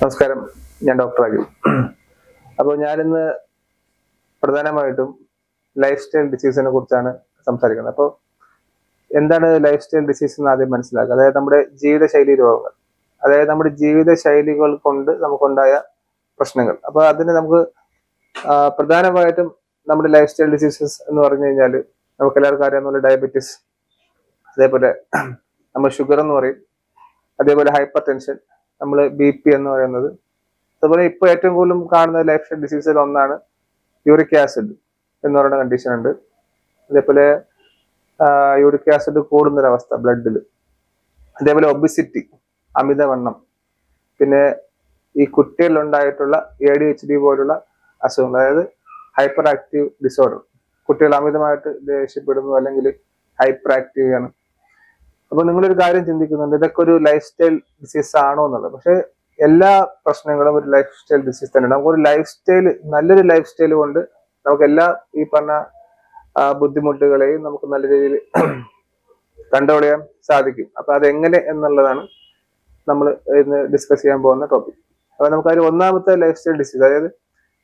നമസ്കാരം. ഞാൻ ഡോക്ടർ അഖിൽ. അപ്പോൾ ഞാനിന്ന് പ്രധാനമായിട്ടും ലൈഫ് സ്റ്റൈൽ ഡിസീസിനെ കുറിച്ചാണ് സംസാരിക്കുന്നത്. അപ്പോൾ എന്താണ് ലൈഫ് സ്റ്റൈൽ ഡിസീസ് എന്ന് ആദ്യം മനസ്സിലാക്കുക. അതായത് നമ്മുടെ ജീവിതശൈലി രോഗങ്ങൾ. അതായത് നമ്മുടെ ജീവിതശൈലികൾ കൊണ്ട് നമുക്കുണ്ടായ പ്രശ്നങ്ങൾ. അപ്പോൾ അതിന് നമുക്ക് പ്രധാനമായിട്ടും നമ്മുടെ ലൈഫ് സ്റ്റൈൽ ഡിസീസസ് എന്ന് പറഞ്ഞു കഴിഞ്ഞാൽ നമുക്ക് എല്ലാവർക്കും അറിയാവുന്ന ഡയബറ്റീസ് അതേപോലെ നമ്മൾ ഷുഗർ എന്ന് പറയും അതേപോലെ ഹൈപ്പർ ടെൻഷൻ നമ്മൾ ബി പി എന്ന് പറയുന്നത്. അതുപോലെ ഇപ്പൊ ഏറ്റവും കൂടുതലും കാണുന്ന ലൈഫ് സ്റ്റൈൽ ഡിസീസിൽ ഒന്നാണ് യൂറിക് ആസിഡ് എന്ന് പറയുന്ന കണ്ടീഷൻ ഉണ്ട്. അതേപോലെ യൂറിക് ആസിഡ് കൂടുന്നൊരവസ്ഥ ബ്ലഡിൽ അതേപോലെ ഒബിസിറ്റി അമിതവണ്ണം. പിന്നെ ഈ കുട്ടികളിലുണ്ടായിട്ടുള്ള എ ഡി എച്ച് ഡി പോലുള്ള അസുഖങ്ങൾ അതായത് ഹൈപ്പർ ആക്റ്റീവ് ഡിസോർഡർ കുട്ടികൾ അമിതമായിട്ട് ദേഷ്യപ്പെടുന്നു അല്ലെങ്കിൽ ഹൈപ്പർ ആക്റ്റീവ് ആണ്. അപ്പൊ നിങ്ങളൊരു കാര്യം ചിന്തിക്കുന്നുണ്ട് ഇതൊക്കെ ഒരു ലൈഫ് സ്റ്റൈൽ ഡിസീസ് ആണോ എന്നുള്ളത്. പക്ഷെ എല്ലാ പ്രശ്നങ്ങളും ഒരു ലൈഫ് സ്റ്റൈൽ ഡിസീസ് തന്നെയാണ്. നമുക്കൊരു ലൈഫ് സ്റ്റൈൽ നല്ലൊരു ലൈഫ് സ്റ്റൈൽ കൊണ്ട് നമുക്ക് എല്ലാ ഈ പറഞ്ഞ ബുദ്ധിമുട്ടുകളെയും നമുക്ക് നല്ല രീതിയിൽ കൺട്രോൾ ചെയ്യാൻ സാധിക്കും. അപ്പൊ അതെങ്ങനെ എന്നുള്ളതാണ് നമ്മൾ ഇന്ന് ഡിസ്കസ് ചെയ്യാൻ പോകുന്ന ടോപ്പിക് അപ്പൊ നമുക്ക് അതിൽ ഒന്നാമത്തെ ലൈഫ് സ്റ്റൈൽ ഡിസീസ് അതായത്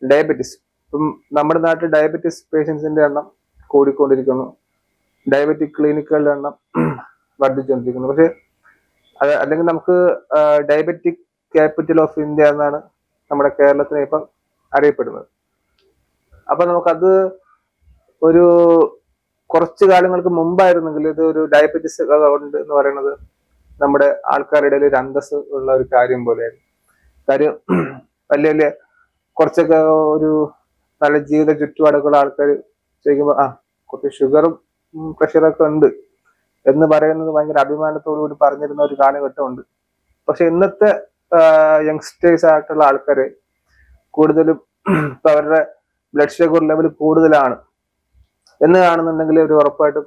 ഡയബറ്റിസ് ഇപ്പം നമ്മുടെ നാട്ടിൽ ഡയബറ്റിസ് പേഷ്യൻസിന്റെ എണ്ണം കൂടിക്കൊണ്ടിരിക്കുന്നു. ഡയബറ്റിക് ക്ലിനിക്കുകളുടെ എണ്ണം വർദ്ധിച്ചുകൊണ്ടിരിക്കുന്നു പക്ഷെ അല്ലെങ്കിൽ നമുക്ക് ഡയബറ്റിക് ക്യാപിറ്റൽ ഓഫ് ഇന്ത്യ എന്നാണ് നമ്മുടെ കേരളത്തിനെ ഇപ്പം അറിയപ്പെടുന്നത്. അപ്പൊ നമുക്കത് ഒരു കുറച്ച് കാലങ്ങൾക്ക് മുമ്പായിരുന്നെങ്കിൽ ഇത് ഒരു ഡയബറ്റിസ് ഉണ്ട് എന്ന് പറയുന്നത് നമ്മുടെ ആൾക്കാരുടെ ഒരു അന്തസ് ഉള്ള ഒരു കാര്യം പോലെയായിരുന്നു. കാര്യം വലിയ വലിയ കുറച്ചൊക്കെ ഒരു നല്ല ജീവിത ചുറ്റുപാടുകളുള്ള ആൾക്കാർ ചോദിക്കുമ്പോൾ ആ കുറച്ച് ഷുഗറും പ്രഷറൊക്കെ ഉണ്ട്. എന്ന് പറയുന്നത് ഭയങ്കര അഭിമാനത്തോടു കൂടി പറഞ്ഞിരുന്ന ഒരു കാലഘട്ടമുണ്ട്. പക്ഷെ ഇന്നത്തെ യങ്സ്റ്റേഴ്സ് ആയിട്ടുള്ള ആൾക്കാര് കൂടുതലും ഇപ്പൊ അവരുടെ ബ്ലഡ് ഷുഗർ ലെവൽ കൂടുതലാണ്. എന്ന് കാണുന്നുണ്ടെങ്കിൽ ഒരു ഉറപ്പായിട്ടും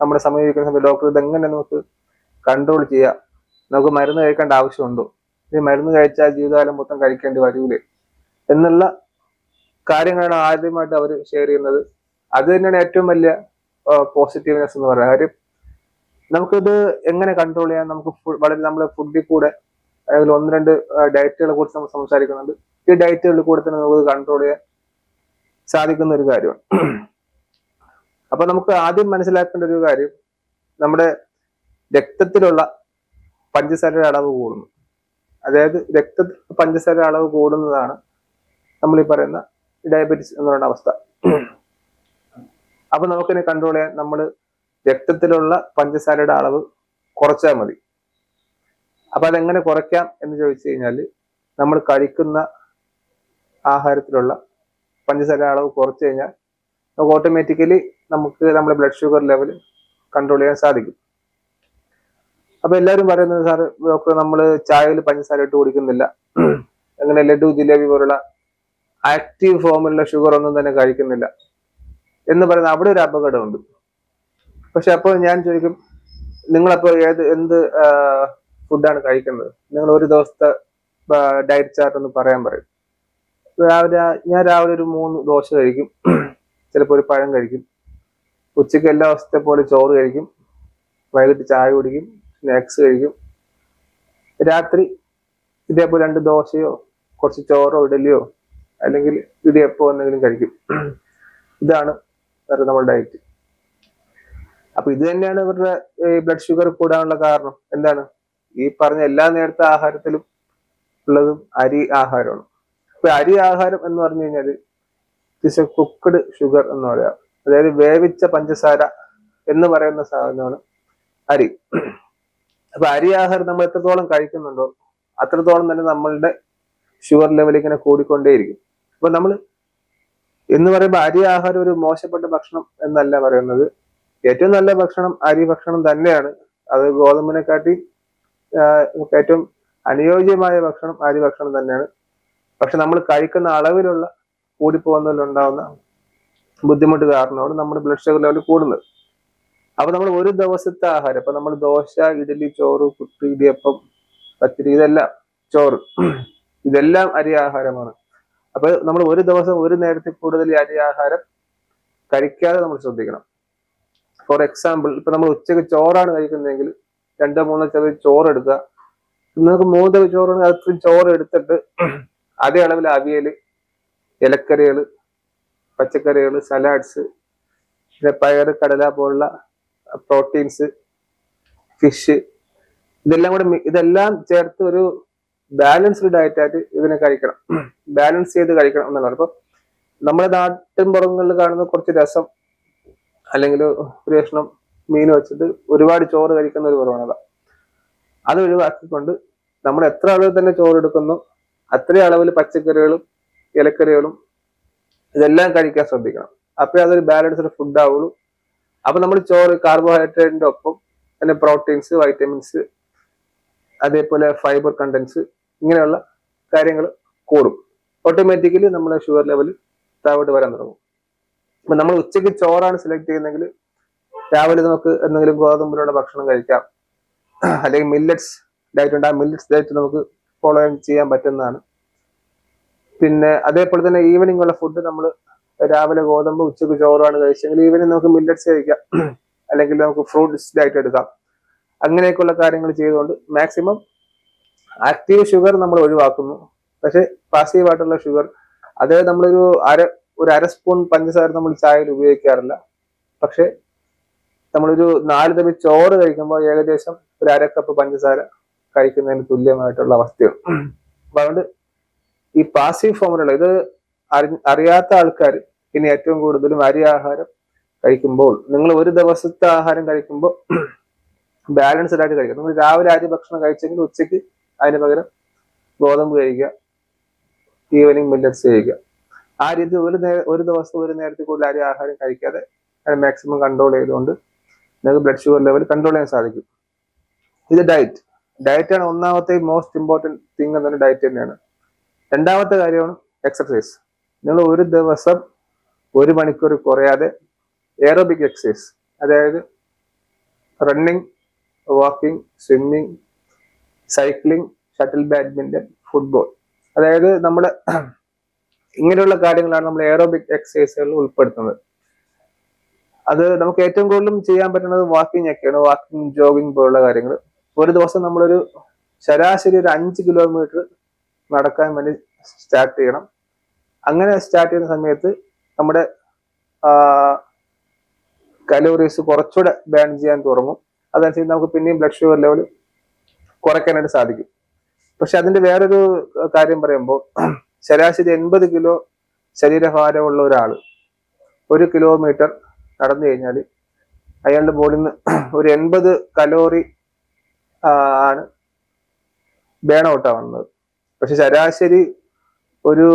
നമ്മുടെ സമീപിക്കുന്ന സമയത്ത് ഡോക്ടർ ഇതെങ്ങനെ നമുക്ക് കൺട്രോൾ ചെയ്യാം? നമുക്ക് മരുന്ന് കഴിക്കേണ്ട ആവശ്യമുണ്ടോ? ഈ മരുന്ന് കഴിച്ചാൽ ജീവിതകാലം മൊത്തം കഴിക്കേണ്ടി വരൂലേ? എന്നുള്ള കാര്യങ്ങളാണ് ആദ്യമായിട്ട് അവർ ഷെയർ ചെയ്യുന്നത്. അത് തന്നെയാണ് ഏറ്റവും വലിയ പോസിറ്റീവ്നെസ് എന്ന് പറയുന്നത്. കാര്യം നമുക്കിത് എങ്ങനെ കൺട്രോൾ ചെയ്യാം? നമുക്ക് വളരെ നമ്മുടെ ഫുഡിൽ കൂടെ അല്ലെങ്കിൽ ഒന്ന് രണ്ട് ഡയറ്റുകളെ കുറിച്ച് നമ്മൾ സംസാരിക്കുന്നുണ്ട്. ഈ ഡയറ്റുകളിൽ കൂടെ തന്നെ നമുക്ക് കൺട്രോൾ ചെയ്യാൻ സാധിക്കുന്ന ഒരു കാര്യമാണ്. അപ്പൊ നമുക്ക് ആദ്യം മനസ്സിലാക്കേണ്ട ഒരു കാര്യം നമ്മുടെ രക്തത്തിലുള്ള പഞ്ചസാരയുടെ അളവ് കൂടുന്നു. അതായത് രക്തത്തിൽ പഞ്ചസാര അളവ് കൂടുന്നതാണ് നമ്മൾ ഈ പറയുന്ന ഡയബറ്റിസ് എന്ന് പറയുന്ന അവസ്ഥ. അപ്പൊ നമുക്കിനെ കൺട്രോൾ ചെയ്യാൻ നമ്മൾ രക്തത്തിലുള്ള പഞ്ചസാരയുടെ അളവ് കുറച്ചാൽ മതി. അപ്പൊ അതെങ്ങനെ കുറയ്ക്കാം എന്ന് ചോദിച്ചു കഴിഞ്ഞാൽ നമ്മൾ കഴിക്കുന്ന ആഹാരത്തിലുള്ള പഞ്ചസാര അളവ് കുറച്ച് കഴിഞ്ഞാൽ നമുക്ക് ഓട്ടോമാറ്റിക്കലി നമുക്ക് നമ്മുടെ ബ്ലഡ് ഷുഗർ ലെവൽ കൺട്രോൾ ചെയ്യാൻ സാധിക്കും. അപ്പൊ എല്ലാവരും പറയുന്നത് സാർ ഡോക്ടർ നമ്മൾ ചായയിൽ പഞ്ചസാര ഇട്ട് കുടിക്കുന്നില്ല. അങ്ങനെ ലഡു ജിലേബി പോലുള്ള ആക്റ്റീവ് ഫോമിലുള്ള ഷുഗർ ഒന്നും തന്നെ കഴിക്കുന്നില്ല. എന്ന് പറയുന്ന അവിടെ ഒരു അപകടമുണ്ട്. പക്ഷെ അപ്പോൾ ഞാൻ ചോദിക്കും നിങ്ങളപ്പോ ഏത് എന്ത് ഫുഡാണ് കഴിക്കുന്നത്? നിങ്ങൾ ഒരു ദിവസത്തെ ഡയറ്റ് ചാർട്ട് ഒന്ന് പറയാൻ പറയും. രാവിലെ ഞാൻ രാവിലെ ഒരു മൂന്ന് ദോശ കഴിക്കും. ചിലപ്പോൾ ഒരു പഴം കഴിക്കും. ഉച്ചയ്ക്ക് എല്ലാ ദിവസത്തെ പോലെ ചോറ് കഴിക്കും. വൈകിട്ട് ചായ കുടിക്കും. സ്നാക്സ് കഴിക്കും. രാത്രി ഇതേപോലെ രണ്ട് ദോശയോ കുറച്ച് ചോറോ ഇഡലിയോ അല്ലെങ്കിൽ ഇടിയപ്പോ എന്തെങ്കിലും കഴിക്കും. ഇതാണ് നമ്മുടെ ഡയറ്റ്. അപ്പൊ ഇത് തന്നെയാണ് ഇവരുടെ ഈ ബ്ലഡ് ഷുഗർ കൂടാനുള്ള കാരണം. എന്താണ്? ഈ പറഞ്ഞ എല്ലാ നേരത്തെ ആഹാരത്തിലും ഉള്ളതും അരി ആഹാരമാണ്. അപ്പൊ അരി ആഹാരം എന്ന് പറഞ്ഞു കഴിഞ്ഞാൽ ഇറ്റ്സ് എ കുക്ക്ഡ് ഷുഗർ എന്ന് പറയാം. അതായത് വേവിച്ച പഞ്ചസാര എന്ന് പറയുന്ന സാധനമാണ് അരി. അപ്പൊ അരി ആഹാരം നമ്മൾ എത്രത്തോളം കഴിക്കുന്നുണ്ടോ അത്രത്തോളം തന്നെ നമ്മളുടെ ഷുഗർ ലെവൽ ഇങ്ങനെ കൂടിക്കൊണ്ടേയിരിക്കും. അപ്പൊ നമ്മൾ എന്ന് പറയുമ്പോൾ അരി ആഹാരം ഒരു മോശപ്പെട്ട ഭക്ഷണം എന്നല്ല പറയുന്നത്. ഏറ്റവും നല്ല ഭക്ഷണം അരി ഭക്ഷണം തന്നെയാണ്. അത് ഗോതമ്പിനെക്കാട്ടി കാട്ടി ഏറ്റവും അനുയോജ്യമായ ഭക്ഷണം അരി ഭക്ഷണം തന്നെയാണ്. പക്ഷെ നമ്മൾ കഴിക്കുന്ന അളവിലുള്ള കൂടിപ്പോകുന്നതിലുണ്ടാവുന്ന ബുദ്ധിമുട്ട് കാരണമാണ് നമ്മുടെ ബ്ലഡ് ഷുഗർ ലെവൽ കൂടുന്നത്. അപ്പൊ നമ്മൾ ഒരു ദിവസത്തെ ആഹാരം ഇപ്പൊ നമ്മൾ ദോശ ഇഡലി ചോറ് പുട്ട് ഇടിയപ്പം പത്തിരി ഇതെല്ലാം ചോറ് ഇതെല്ലാം അരി ആഹാരമാണ്. അപ്പൊ നമ്മൾ ഒരു ദിവസം ഒരു നേരത്തിൽ കൂടുതൽ അരി ആഹാരം കഴിക്കാതെ നമ്മൾ ശ്രദ്ധിക്കണം. ഫോർ എക്സാമ്പിൾ ഇപ്പൊ നമ്മൾ ഉച്ചയ്ക്ക് ചോറാണ് കഴിക്കുന്നതെങ്കിൽ രണ്ടോ മൂന്നോ ചെറിയ ചോറ് എടുക്കുക. നിങ്ങൾക്ക് മൂന്ന് തവി ചോറ് അത്രയും ചോറ് എടുത്തിട്ട് അതേ അളവിൽ അവിയൽ ഇലക്കറികൾ പച്ചക്കറികൾ സലാഡ്സ് പിന്നെ പയർ കടല പോലുള്ള പ്രോട്ടീൻസ് ഫിഷ് ഇതെല്ലാം കൂടെ ഇതെല്ലാം ചേർത്ത് ഒരു ബാലൻസ്ഡ് ഡയറ്റായിട്ട് ഇതിനെ കഴിക്കണം. ബാലൻസ് ചെയ്ത് കഴിക്കണം എന്നുള്ളത് അപ്പൊ നമ്മുടെ നാട്ടിൻ പുറങ്ങളിൽ കാണുന്ന കുറച്ച് രസം അല്ലെങ്കിൽ ഒരു കഷ്ണം മീൻ വെച്ചിട്ട് ഒരുപാട് ചോറ് കഴിക്കുന്ന ഒരു പ്രവണത അത്. ഒഴിവാക്കിക്കൊണ്ട് നമ്മൾ എത്ര അളവിൽ തന്നെ ചോറ് എടുക്കുന്നു അത്ര അളവിൽ പച്ചക്കറികളും ഇലക്കറികളും ഇതെല്ലാം കഴിക്കാൻ ശ്രദ്ധിക്കണം. അപ്പോഴേ അതൊരു ബാലൻസ്ഡ് ഫുഡ് ആവുള്ളൂ. അപ്പൊ നമ്മൾ ചോറ് കാർബോഹൈഡ്രേറ്റിന്റെ ഒപ്പം തന്നെ പ്രോട്ടീൻസ് വൈറ്റമിൻസ് അതേപോലെ ഫൈബർ കണ്ടൻസ് ഇങ്ങനെയുള്ള കാര്യങ്ങൾ കൂടും. ഓട്ടോമാറ്റിക്കലി നമ്മുടെ ഷുഗർ ലെവൽ താഴോട്ട് വരാൻ തുടങ്ങും. അപ്പൊ നമ്മൾ ഉച്ചയ്ക്ക് ചോറാണ് സെലക്ട് ചെയ്യുന്നതെങ്കിൽ രാവിലെ നമുക്ക് എന്തെങ്കിലും ഗോതമ്പിലുള്ള ഭക്ഷണം കഴിക്കാം. അല്ലെങ്കിൽ മില്ലറ്റ്സ് ഡയറ്റ് ഉണ്ട്. ആ മില്ലറ്റ്സ് ഡയറ്റ് നമുക്ക് ഫോളോ ചെയ്യാൻ പറ്റുന്നതാണ്. പിന്നെ അതേപോലെ തന്നെ ഈവനിങ് ഉള്ള ഫുഡ് നമ്മൾ രാവിലെ ഗോതമ്പ് ഉച്ചയ്ക്ക് ചോറാണ് കഴിച്ചെങ്കിൽ ഈവനിങ് നമുക്ക് മില്ലറ്റ്സ് കഴിക്കാം. അല്ലെങ്കിൽ നമുക്ക് ഫ്രൂട്ട്സ് ഡയറ്റ് എടുക്കാം. അങ്ങനെയൊക്കെയുള്ള കാര്യങ്ങൾ ചെയ്തുകൊണ്ട് മാക്സിമം ആക്റ്റീവ് ഷുഗർ നമ്മൾ ഒഴിവാക്കുന്നു. പക്ഷെ പാസീവ് ആയിട്ടുള്ള ഷുഗർ അത് നമ്മളൊരു അര ഒരു അര സ്പൂൺ പഞ്ചസാര നമ്മൾ ചായയിൽ ഉപയോഗിക്കാറില്ല. പക്ഷെ നമ്മളൊരു നാല് തവി ചോറ് കഴിക്കുമ്പോൾ ഏകദേശം ഒരു അര കപ്പ് പഞ്ചസാര കഴിക്കുന്നതിന് തുല്യമായിട്ടുള്ള അവസ്ഥയാണ്. അപ്പൊ അതുകൊണ്ട് ഈ പാസീവ് ഫോമിലുള്ള ഇത് അറി- അറിയാത്ത ആൾക്കാർ ഇനി ഏറ്റവും കൂടുതലും അരി ആഹാരം കഴിക്കുമ്പോൾ നിങ്ങൾ ഒരു ദിവസത്തെ ആഹാരം കഴിക്കുമ്പോൾ ബാലൻസ്ഡ് ആയിട്ട് കഴിക്കുക. നിങ്ങൾ രാവിലെ അരി ഭക്ഷണം കഴിച്ചെങ്കിൽ ഉച്ചയ്ക്ക് അതിന് പകരം ഗോതമ്പ് കഴിക്കുക ഈവനിങ് മില്ലറ്റ്സ് കഴിക്കുക. ആ രീതി ഒരു ഒരു ദിവസം ഒരു നേരത്തെ കൂടുതൽ അരി ആഹാരം കഴിക്കാതെ മാക്സിമം കൺട്രോൾ ചെയ്തുകൊണ്ട് നിങ്ങൾക്ക് ബ്ലഡ് ഷുഗർ ലെവൽ കൺട്രോൾ ചെയ്യാൻ സാധിക്കും. ഇത് ഡയറ്റ് ഡയറ്റാണ് ഒന്നാമത്തെ മോസ്റ്റ് ഇമ്പോർട്ടന്റ് തിങ് എന്ന് ഡയറ്റ് തന്നെയാണ്. രണ്ടാമത്തെ കാര്യമാണ് എക്സർസൈസ് നിങ്ങൾ ഒരു ദിവസം ഒരു മണിക്കൂർ കുറയാതെ എയറോബിക് എക്സസൈസ് അതായത് running walking swimming cycling shuttle badminton football അതായത് നമ്മുടെ ഇങ്ങനെയുള്ള കാര്യങ്ങളാണ് നമ്മൾ എയറോബിക് എക്സസൈസുകളിൽ ഉൾപ്പെടുത്തുന്നത്. അത് നമുക്ക് ഏറ്റവും കൂടുതലും ചെയ്യാൻ പറ്റുന്നത് വാക്കിംഗ് ഒക്കെയാണ്. വാക്കിംഗ് ജോഗിങ് പോലുള്ള കാര്യങ്ങൾ. ഒരു ദിവസം നമ്മളൊരു ശരാശരി ഒരു അഞ്ച് കിലോമീറ്റർ നടക്കാൻ വേണ്ടി സ്റ്റാർട്ട് ചെയ്യണം. അങ്ങനെ സ്റ്റാർട്ട് ചെയ്യുന്ന സമയത്ത് നമ്മുടെ കലോറീസ് കുറച്ചുകൂടെ ബേൺ ചെയ്യാൻ തുടങ്ങും. അതനുസരിച്ച് നമുക്ക് പിന്നെയും ബ്ലഡ് ഷുഗർ ലെവൽ കുറയ്ക്കാനായിട്ട് സാധിക്കും. പക്ഷെ അതിന്റെ വേറൊരു കാര്യം പറയുമ്പോൾ ശരാശരി എൺപത് കിലോ ശരീരഭാരമുള്ള ഒരാൾ ഒരു കിലോമീറ്റർ നടന്നു കഴിഞ്ഞാൽ അയാളുടെ ബോഡിയിൽ നിന്ന് ഒരു എൺപത് കലോറി ആണ് ബേൺ ഔട്ട് ആവുന്നത്. പക്ഷെ ശരാശരി ഒരു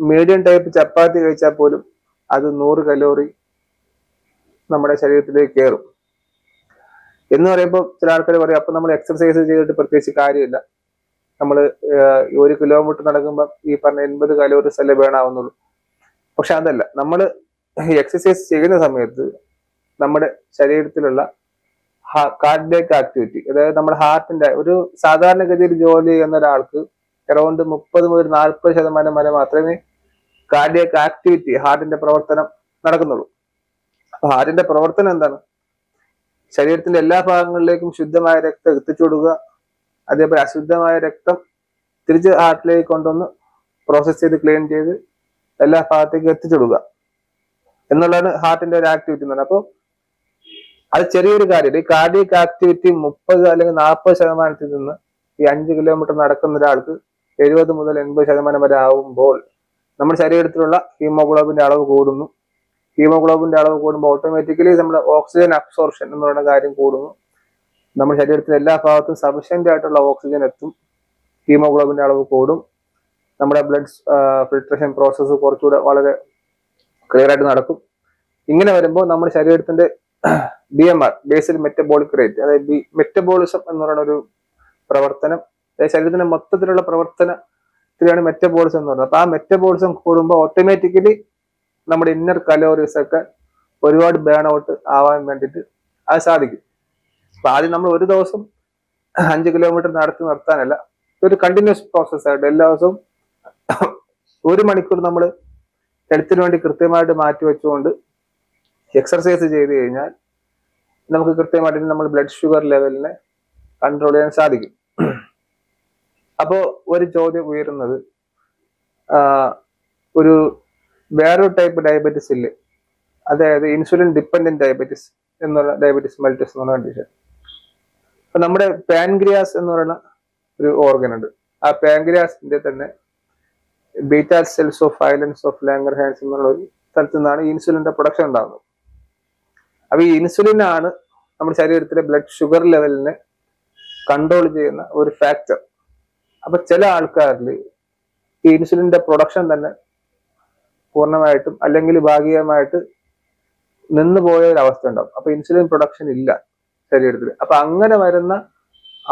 മീഡിയം ടൈപ്പ് ചപ്പാത്തി കഴിച്ചാൽ പോലും അത് നൂറ് കലോറി നമ്മുടെ ശരീരത്തിലേക്ക് കയറും. എന്ന് പറയുമ്പോൾ ചില ആൾക്കാർ പറയും അപ്പൊ നമ്മൾ എക്സർസൈസ് ചെയ്തിട്ട് പ്രത്യേകിച്ച് കാര്യമില്ല. നമ്മൾ ഒരു കിലോമീറ്റർ നടക്കുമ്പോൾ ഈ പറഞ്ഞ എൺപത് കലോറീസ് അല്ലേ ബേൺ ആവുന്നുള്ളൂ. പക്ഷെ അതല്ല നമ്മൾ എക്സസൈസ് ചെയ്യുന്ന സമയത്ത് നമ്മുടെ ശരീരത്തിലുള്ള കാർഡിയക് ആക്ടിവിറ്റി അതായത് നമ്മുടെ ഹാർട്ടിന്റെ ഒരു സാധാരണഗതിയിൽ ജോലി ചെയ്യുന്ന ഒരാൾക്ക് അറൗണ്ട് മുപ്പത് മുതൽ നാൽപ്പത് ശതമാനം വരെ മാത്രമേ കാർഡിയക് ആക്ടിവിറ്റി ഹാർട്ടിന്റെ പ്രവർത്തനം നടക്കുന്നുള്ളൂ. അപ്പൊ ഹാർട്ടിന്റെ പ്രവർത്തനം എന്താണ്? ശരീരത്തിന്റെ എല്ലാ ഭാഗങ്ങളിലേക്കും ശുദ്ധമായ രക്തം എത്തിച്ചു കൊടുക്കുക അതേപോലെ അശുദ്ധമായ രക്തം തിരിച്ച് ഹാർട്ടിലേക്ക് കൊണ്ടുവന്ന് പ്രോസസ്സ് ചെയ്ത് ക്ലീൻ ചെയ്ത് എല്ലാ ഭാഗത്തേക്കും എത്തിച്ചു എന്നുള്ളതാണ് ഹാർട്ടിന്റെ ഒരു ആക്ടിവിറ്റി എന്ന് അപ്പോൾ അത് ചെറിയൊരു കാര്യം. ഈ കാർഡിയക് ആക്ടിവിറ്റി മുപ്പത് അല്ലെങ്കിൽ നാൽപ്പത് ശതമാനത്തിൽ നിന്ന് ഈ അഞ്ച് കിലോമീറ്റർ നടക്കുന്ന ഒരാൾക്ക് എഴുപത് മുതൽ എൺപത് ശതമാനം വരെ ആവുമ്പോൾ നമ്മുടെ ശരീരത്തിലുള്ള ഹീമോഗ്ലോബിന്റെ അളവ് കൂടുന്നു. ഹീമോഗ്ലോബിന്റെ അളവ് കൂടുമ്പോൾ ഓട്ടോമാറ്റിക്കലി നമ്മുടെ ഓക്സിജൻ അബ്സോർപ്ഷൻ എന്ന് പറയുന്ന കാര്യം കൂടുന്നു. നമ്മുടെ ശരീരത്തിലെ എല്ലാ ഭാഗത്തും സഫിഷ്യന്റ് ആയിട്ടുള്ള ഓക്സിജൻ എത്തും. ഹീമോഗ്ലോബിന്റെ അളവ് കൂടും. നമ്മുടെ ബ്ലഡ് ഫിൽട്രേഷൻ പ്രോസസ്സ് കുറച്ചുകൂടെ വളരെ ക്ലിയർ ആയിട്ട് നടക്കും. ഇങ്ങനെ വരുമ്പോൾ നമ്മുടെ ശരീരത്തിന്റെ B M R basal metabolic rate അതായത് ബി മെറ്റബോളിസം എന്ന് പറയുന്ന ഒരു പ്രവർത്തനം ശരീരത്തിന്റെ മൊത്തത്തിലുള്ള പ്രവർത്തനത്തിലാണ് മെറ്റബോളിസം എന്ന് പറയുന്നത്. അപ്പൊ ആ മെറ്റബോളിസം കൂടുമ്പോൾ ഓട്ടോമാറ്റിക്കലി നമ്മുടെ ഇന്നർ കലോറീസ് ഒക്കെ ഒരുപാട് ബേൺ ഔട്ട് ആവാൻ വേണ്ടിയിട്ട് അത് സാധിക്കും. അപ്പൊ ആദ്യം നമ്മൾ ഒരു ദിവസം അഞ്ച് കിലോമീറ്റർ നടത്തി നിർത്താനല്ല ഒരു കണ്ടിന്യൂസ് പ്രോസസ് ആയിട്ട് എല്ലാ ദിവസവും ഒരു മണിക്കൂർ നമ്മൾ ഹെൽത്തിന് വേണ്ടി കൃത്യമായിട്ട് മാറ്റി വെച്ചുകൊണ്ട് എക്സർസൈസ് ചെയ്ത് കഴിഞ്ഞാൽ നമുക്ക് കൃത്യമായിട്ട് നമ്മൾ ബ്ലഡ് ഷുഗർ ലെവലിനെ കൺട്രോൾ ചെയ്യാൻ സാധിക്കും. അപ്പോൾ ഒരു ചോദ്യം ഉയരുന്നത് ഒരു വേറൊരു ടൈപ്പ് ഡയബറ്റിസ് ഇല്ലേ? അതായത് ഇൻസുലിൻ ഡിപ്പെൻഡന്റ് ഡയബറ്റിസ് എന്നുള്ള ഡയബറ്റിസ് മെൽറ്റസ് എന്നുള്ള കണ്ടീഷൻ അപ്പൊ നമ്മുടെ പാൻഗ്രിയാസ് എന്ന് പറയുന്ന ഒരു ഓർഗൻ ഉണ്ട്. ആ പാൻഗ്രിയാസിന്റെ തന്നെ beta cells of islands of Langerhans എന്നുള്ള ഒരു സ്ഥലത്തു നിന്നാണ് ഇൻസുലിന്റെ പ്രൊഡക്ഷൻ ഉണ്ടാകുന്നത് അപ്പൊ ഈ ഇൻസുലിൻ ആണ് നമ്മുടെ ശരീരത്തിലെ ബ്ലഡ് ഷുഗർ ലെവലിനെ കൺട്രോൾ ചെയ്യുന്ന ഒരു ഫാക്ടർ അപ്പൊ ചില ആൾക്കാരിൽ ഈ ഇൻസുലിന്റെ പ്രൊഡക്ഷൻ തന്നെ പൂർണമായിട്ടും അല്ലെങ്കിൽ ഭാഗികമായിട്ട് നിന്ന് പോയ ഒരു അവസ്ഥ ഉണ്ടാവും. അപ്പൊ ഇൻസുലിൻ പ്രൊഡക്ഷൻ ഇല്ല. ശരീരത്തിൽ. അപ്പൊ അങ്ങനെ വരുന്ന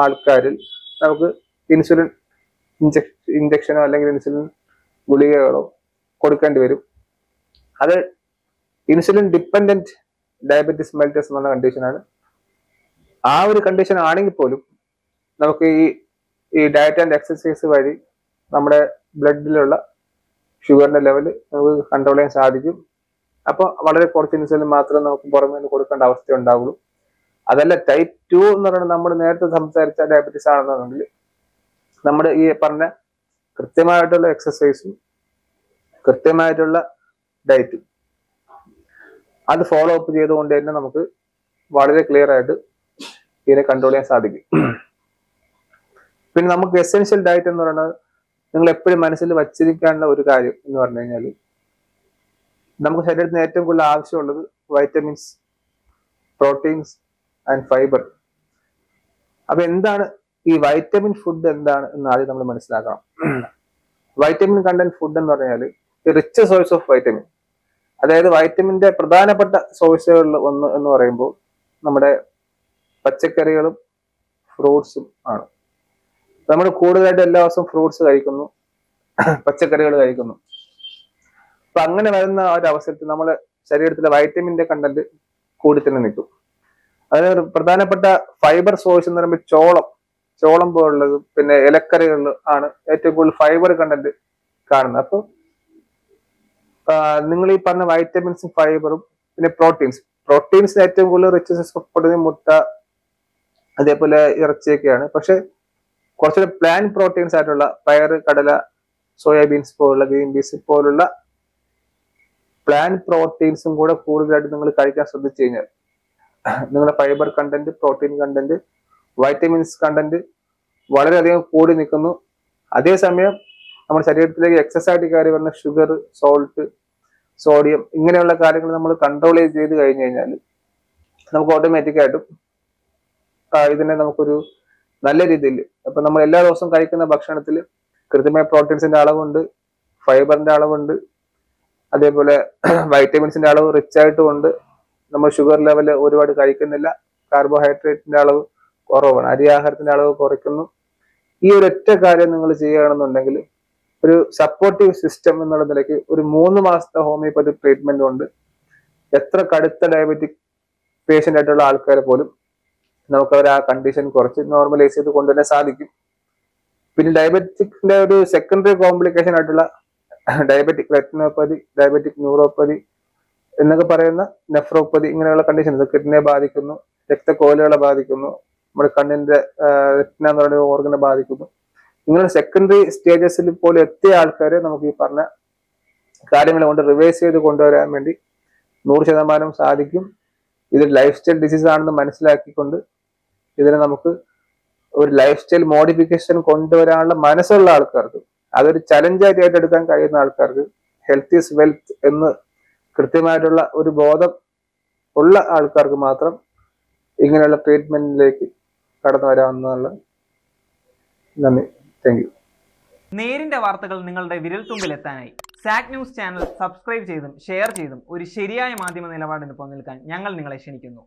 ആൾക്കാരിൽ നമുക്ക് ഇൻസുലിൻ ഇഞ്ചക്ഷനോ അല്ലെങ്കിൽ ഇൻസുലിൻ ഗുളികകളോ കൊടുക്കേണ്ടി വരും. അത് ഇൻസുലിൻ ഡിപ്പെൻഡന്റ് ഡയബറ്റിസ് മെൽറ്റസ് എന്നുള്ള കണ്ടീഷനാണ്. ആ ഒരു കണ്ടീഷൻ ആണെങ്കിൽ പോലും നമുക്ക് ഈ ഈ ഡയറ്റ് ആൻഡ് എക്സസൈസ് വഴി നമ്മുടെ ബ്ലഡിലുള്ള ഷുഗറിന്റെ ലെവൽ നമുക്ക് കൺട്രോൾ ചെയ്യാൻ സാധിക്കും. അപ്പോൾ വളരെ കുറച്ച് ഇൻസുലിൻ മാത്രം നമുക്ക് പുറമേ കൊടുക്കേണ്ട അവസ്ഥ ഉണ്ടാവുള്ളൂ. അതല്ല ടൈപ്പ് ടു എന്ന് പറയുന്നത് നമ്മൾ നേരത്തെ സംസാരിച്ച ഡയബറ്റീസ് ആണെന്നുണ്ടെങ്കിൽ നമ്മുടെ ഈ പറഞ്ഞ കൃത്യമായിട്ടുള്ള എക്സസൈസും കൃത്യമായിട്ടുള്ള ഡയറ്റും അത് ഫോളോ അപ്പ് ചെയ്തുകൊണ്ട് തന്നെ നമുക്ക് വളരെ ക്ലിയർ ആയിട്ട് ഇതിനെ കൺട്രോൾ ചെയ്യാൻ സാധിക്കും. പിന്നെ നമുക്ക് എസെൻഷ്യൽ ഡയറ്റ് എന്ന് പറയുന്നത് നിങ്ങൾ എപ്പോഴും മനസ്സിൽ വച്ചിരിക്കാനുള്ള ഒരു കാര്യം എന്ന് പറഞ്ഞു കഴിഞ്ഞാൽ നമുക്ക് ശരീരത്തിന് ഏറ്റവും കൂടുതൽ ആവശ്യമുള്ളത് വൈറ്റമിൻസ് പ്രോട്ടീൻസ് ആൻഡ് ഫൈബർ അപ്പൊ എന്താണ് ഈ വൈറ്റമിൻ ഫുഡ് എന്താണ് എന്ന് ആദ്യം നമ്മൾ മനസ്സിലാക്കണം. വൈറ്റമിൻ കണ്ടന്റ് ഫുഡ് എന്ന് പറഞ്ഞാൽ റിച്ച് സോഴ്സ് ഓഫ് വൈറ്റമിൻ അതായത് വൈറ്റമിന്റെ പ്രധാനപ്പെട്ട സോഴ്സുകളിൽ ഒന്ന് എന്ന് പറയുമ്പോൾ നമ്മുടെ പച്ചക്കറികളും ഫ്രൂട്ട്സും ആണ്. നമ്മൾ കൂടുതലായിട്ട് എല്ലാ ദിവസവും ഫ്രൂട്ട്സ് കഴിക്കുന്നു പച്ചക്കറികൾ കഴിക്കുന്നു. അപ്പൊ അങ്ങനെ വരുന്ന ഒരു അവസരത്തിൽ നമ്മുടെ ശരീരത്തിലെ വൈറ്റമിന്റെ കണ്ടന്റ് കൂടി തന്നെ നിൽക്കും. അതിന് പ്രധാനപ്പെട്ട ഫൈബർ സോഴ്സ് എന്ന് പറയുമ്പോൾ ചോളം ചോളം പോലുള്ളത് പിന്നെ ഇലക്കറികളിൽ ആണ് ഏറ്റവും കൂടുതൽ ഫൈബർ കണ്ടന്റ് കാണുന്നത്. അപ്പോൾ നിങ്ങൾ ഈ പറഞ്ഞ വൈറ്റമിൻസും ഫൈബറും പിന്നെ പ്രോട്ടീൻസ് പ്രോട്ടീൻസ് ഏറ്റവും കൂടുതൽ റിച്ചസ് പെടുന്ന മുട്ട അതേപോലെ ഇറച്ചിയൊക്കെയാണ്. പക്ഷെ കുറച്ചുകൂടെ പ്ലാൻ പ്രോട്ടീൻസ് ആയിട്ടുള്ള പയർ കടല സോയാബീൻസ് പോലുള്ള ഗ്രീൻ പീസ് പോലുള്ള പ്ലാൻ പ്രോട്ടീൻസും കൂടെ കൂടുതലായിട്ട് നിങ്ങൾ കഴിക്കാൻ ശ്രദ്ധിച്ചു കഴിഞ്ഞാൽ നിങ്ങളുടെ fibre content protein content vitamins content വളരെയധികം കൂടി നിൽക്കുന്നു. അതേസമയം നമ്മുടെ ശരീരത്തിലേക്ക് എക്സസ് ആയിട്ട് കയറി വരുന്ന ഷുഗർ സോൾട്ട് സോഡിയം ഇങ്ങനെയുള്ള കാര്യങ്ങൾ നമ്മൾ കൺട്രോൾ ചെയ്ത് കഴിഞ്ഞു കഴിഞ്ഞാൽ നമുക്ക് ഓട്ടോമാറ്റിക്കായിട്ടും ഇതിനെ നമുക്കൊരു നല്ല രീതിയിൽ അപ്പൊ നമ്മൾ എല്ലാ ദിവസവും കഴിക്കുന്ന ഭക്ഷണത്തിൽ കൃത്യമായ പ്രോട്ടീൻസിന്റെ അളവുണ്ട് ഫൈബറിന്റെ അളവുണ്ട് അതേപോലെ വൈറ്റമിൻസിന്റെ അളവ് റിച്ച് ആയിട്ടുമുണ്ട് നമ്മൾ ഷുഗർ ലെവൽ ഒരുപാട് കഴിക്കുന്നില്ല. കാർബോഹൈഡ്രേറ്റിന്റെ അളവ് കുറവാണ്. അരിയാഹാരത്തിന്റെ അളവ് കുറയ്ക്കുന്നു. ഈ ഒരു ഒറ്റ കാര്യം നിങ്ങൾ ചെയ്യുകയാണെന്നുണ്ടെങ്കിൽ ഒരു സപ്പോർട്ടീവ് സിസ്റ്റം എന്നുള്ള നിലയ്ക്ക് ഒരു മൂന്ന് മാസത്തെ ഹോമിയോപ്പതി ട്രീറ്റ്മെന്റ് കൊണ്ട് എത്ര കടുത്ത ഡയബറ്റിക് പേഷ്യന്റ് ആയിട്ടുള്ള ആൾക്കാരെ പോലും നമുക്ക് അവർ ആ കണ്ടീഷൻ കുറച്ച് നോർമലൈസ് ചെയ്ത് കൊണ്ടുവരാൻ സാധിക്കും. പിന്നെ ഡയബറ്റിക്കിന്റെ ഒരു സെക്കൻഡറി കോംപ്ലിക്കേഷൻ ആയിട്ടുള്ള ഡയബറ്റിക് റെറ്റിനോപ്പതി ഡയബറ്റിക് ന്യൂറോപ്പതി എന്നൊക്കെ പറയുന്ന നെഫ്രോപ്പതി ഇങ്ങനെയുള്ള കണ്ടീഷൻ ഇത് കിഡ്നിയെ ബാധിക്കുന്നു രക്തക്കോലുകളെ ബാധിക്കുന്നു നമ്മുടെ കണ്ണിന്റെ റെറ്റിന എന്ന് പറയുന്ന ഓർഗനെ ബാധിക്കുന്നു. ഇങ്ങനെ സെക്കൻഡറി സ്റ്റേജസിൽ പോലും എത്തിയ ആൾക്കാരെ നമുക്ക് ഈ പറഞ്ഞ കാര്യങ്ങൾ കൊണ്ട് റിവേഴ്സ് ചെയ്ത് കൊണ്ടുവരാൻ വേണ്ടി നൂറ് ശതമാനം സാധിക്കും. ഇത് ലൈഫ് സ്റ്റൈൽ ഡിസീസ് ആണെന്ന് മനസ്സിലാക്കിക്കൊണ്ട് ഇതിനെ നമുക്ക് ഒരു ലൈഫ് സ്റ്റൈൽ മോഡിഫിക്കേഷൻ കൊണ്ടുവരാനുള്ള മനസ്സുള്ള ആൾക്കാർക്ക് അതൊരു ചലഞ്ചായിട്ട് ഏറ്റെടുക്കാൻ കഴിയുന്ന ആൾക്കാർക്ക് ഹെൽത്ത് ഈസ് വെൽത്ത് എന്ന് കൃത്യമായിട്ടുള്ള ഒരു ബോധം ഉള്ള ആൾക്കാർക്ക് മാത്രം ഇങ്ങനെയുള്ള ട്രീറ്റ്മെന്റിലേക്ക് കടന്നു വരാവുന്നതാണ്. നന്ദി. താങ്ക് യു നേരിന്റെ വാർത്തകൾ നിങ്ങളുടെ വിരൽത്തുമ്പിൽ എത്താനായി സാക് ന്യൂസ് ചാനൽ സബ്സ്ക്രൈബ് ചെയ്തും ഷെയർ ചെയ്തും ഒരു ശരിയായ മാധ്യമ നിലപാടിന് നിൽക്കാൻ ഞങ്ങൾ നിങ്ങളെ ക്ഷണിക്കുന്നു.